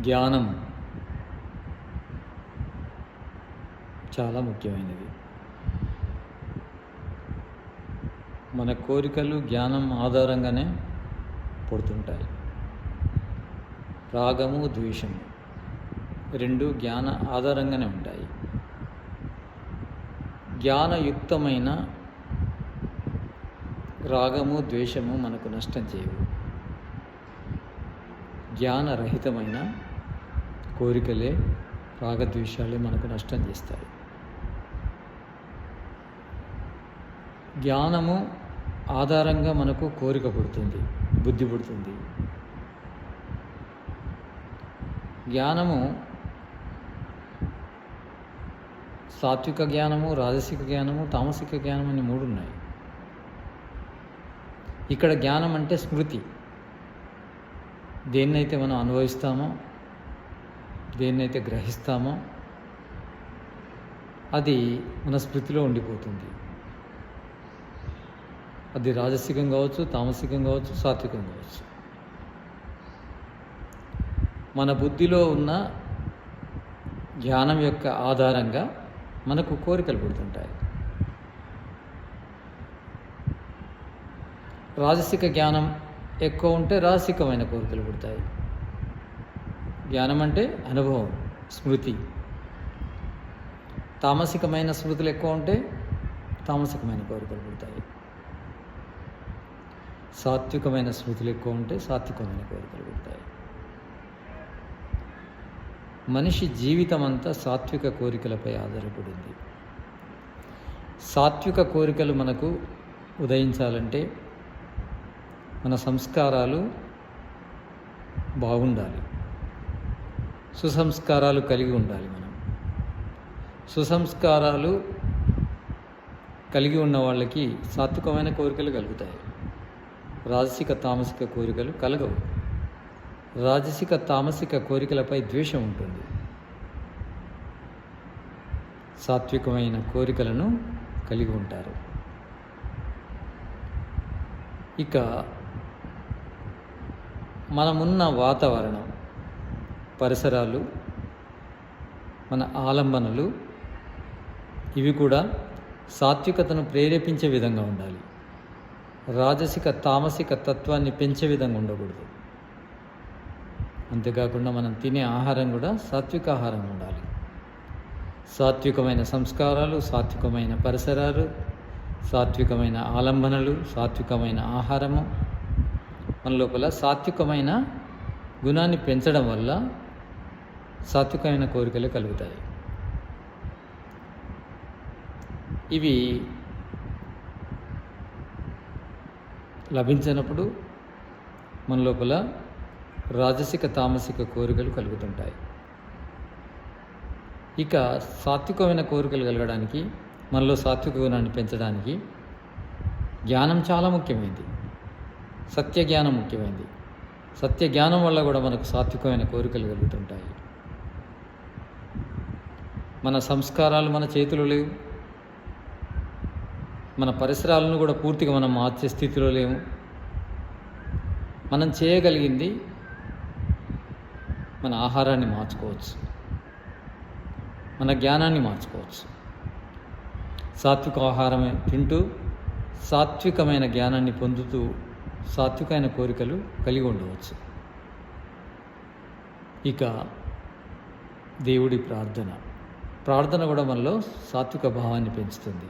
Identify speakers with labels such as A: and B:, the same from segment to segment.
A: జ్ఞానం చాలా ముఖ్యమైనది. మన కోరికలు జ్ఞానం ఆధారంగానే పుడుతుంటాయి. రాగము ద్వేషము రెండు జ్ఞాన ఆధారంగానే ఉంటాయి. జ్ఞానయుక్తమైన రాగము ద్వేషము మనకు నష్టం చేయవు. జ్ఞానరహితమైన కోరికలే రాగద్వేషాలే మనకు నష్టం చేస్తాయి. జ్ఞానము ఆధారంగా మనకు కోరిక పుడుతుంది బుద్ధి పుడుతుంది. జ్ఞానము సాత్విక జ్ఞానము రాజసిక జ్ఞానము తామసిక జ్ఞానం అని మూడు ఉన్నాయి. ఇక్కడ జ్ఞానం అంటే స్మృతి. దేన్నైతే మనం అనుభవిస్తామో దేన్నైతే గ్రహిస్తామో అది మన స్మృతిలో ఉండిపోతుంది. అది రాజసికం కావచ్చు తామసికం కావచ్చు సాత్వికం కావచ్చు. మన బుద్ధిలో ఉన్న జ్ఞానం యొక్క ఆధారంగా మనకు కోరికలు పుడుతుంటాయి. రాజసిక జ్ఞానం ఎక్కువ ఉంటే రాజసికమైన కోరికలు పుడతాయి. జ్ఞానం అంటే అనుభవం స్మృతి. తామసికమైన స్మృతులు ఎక్కువ ఉంటే తామసికమైన కోరికలు పుడతాయి. సాత్వికమైన స్మృతులు ఎక్కువ ఉంటే సాత్వికమైన కోరికలు పుడతాయి. మనిషి జీవితం అంతా సాత్విక కోరికలపై ఆధారపడింది. సాత్విక కోరికలు మనకు ఉదయించాలంటే మన సంస్కారాలు బాగుండాలి. సుసంస్కారాలు కలిగి ఉండాలి మనం. సుసంస్కారాలు కలిగి ఉన్న వాళ్ళకి సాత్వికమైన కోరికలు కలుగుతాయి. రాజసిక తామసిక కోరికలు కలగవు. రాజసిక తామసిక కోరికలపై ద్వేషం ఉంటుంది. సాత్వికమైన కోరికలను కలిగి ఉంటారు. ఇక మనమున్న వాతావరణం పరిసరాలు మన ఆలంబనలు ఇవి కూడా సాత్వికతను ప్రేరేపించే విధంగా ఉండాలి. రాజసిక తామసిక తత్వాన్ని పెంచే విధంగా ఉండకూడదు. అంతేకాకుండా మనం తినే ఆహారం కూడా సాత్విక ఆహారం ఉండాలి. సాత్వికమైన సంస్కారాలు సాత్వికమైన పరిసరాలు సాత్వికమైన ఆలంబనలు సాత్వికమైన ఆహారము మన లోపల సాత్వికమైన గుణాన్ని పెంచడం వల్ల సాత్వికమైన కోరికలు కలుగుతాయి. ఇవి లభించినప్పుడు మన లోపల రాజసిక తామసిక కోరికలు కలుగుతుంటాయి. ఇక సాత్వికమైన కోరికలు కలగడానికి మనలో సాత్విక గుణాన్ని పెంచడానికి జ్ఞానం చాలా ముఖ్యమైనది సత్య జ్ఞానం ముఖ్యమైనది సత్య జ్ఞానం వల్ల కూడా మనకు సాత్వికమైన కోరికలు కలుగుతుంటాయి. మన సంస్కారాలు మన చేతిలో లేవు. మన పరిసరాలను కూడా పూర్తిగా మనం మార్చే స్థితిలో లేము. మనం చేయగలిగింది మన ఆహారాన్ని మార్చుకోవచ్చు. మన జ్ఞానాన్ని మార్చుకోవచ్చు. సాత్విక ఆహారమే తింటూ సాత్వికమైన జ్ఞానాన్ని పొందుతూ సాత్వికమైన కోరికలు కలిగి ఉండవచ్చు. ఇక దేవుడి ప్రార్థన. ప్రార్థన కూడా మనలో సాత్విక భావాన్ని పెంచుతుంది.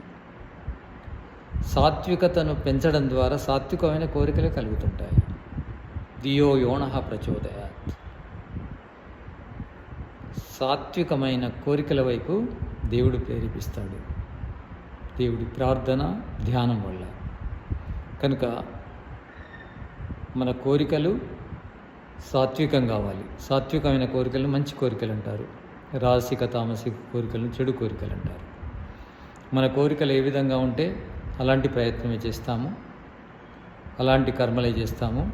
A: సాత్వికతను పెంచడం ద్వారా సాత్వికమైన కోరికలు కలుగుతుంటాయి. దియో యోణ ప్రచోదయాత్. సాత్వికమైన కోరికల వైపు దేవుడు ప్రేరేపిస్తాడు. దేవుడి ప్రార్థన ధ్యానం వల్ల. కనుక మన కోరికలు సాత్వికం కావాలి. సాత్వికమైన కోరికలు మంచి కోరికలు అంటారు. రాసిక తామసిక కోరికలను చెడు కోరికలు అంటారు. మన కోరికలు ఏ విధంగా ఉంటే అలాంటి ప్రయత్నమే చేస్తాము. అలాంటి కర్మలే చేస్తాము.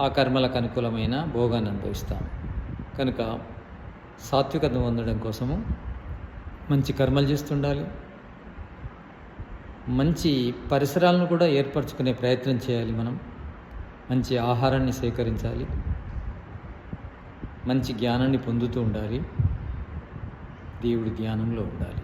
A: ఆ కర్మలకు అనుకూలమైన భోగాన్ని అనుభవిస్తాము. కనుక సాత్వికత పొందడం కోసము మంచి కర్మలు చేస్తుండాలి. మంచి పరిసరాలను కూడా ఏర్పరచుకునే ప్రయత్నం చేయాలి మనం. మంచి ఆహారాన్ని సేకరించాలి. మంచి జ్ఞానాన్ని పొందుతూ ఉండాలి. దేవుడి ధ్యానంలో ఉండాలి.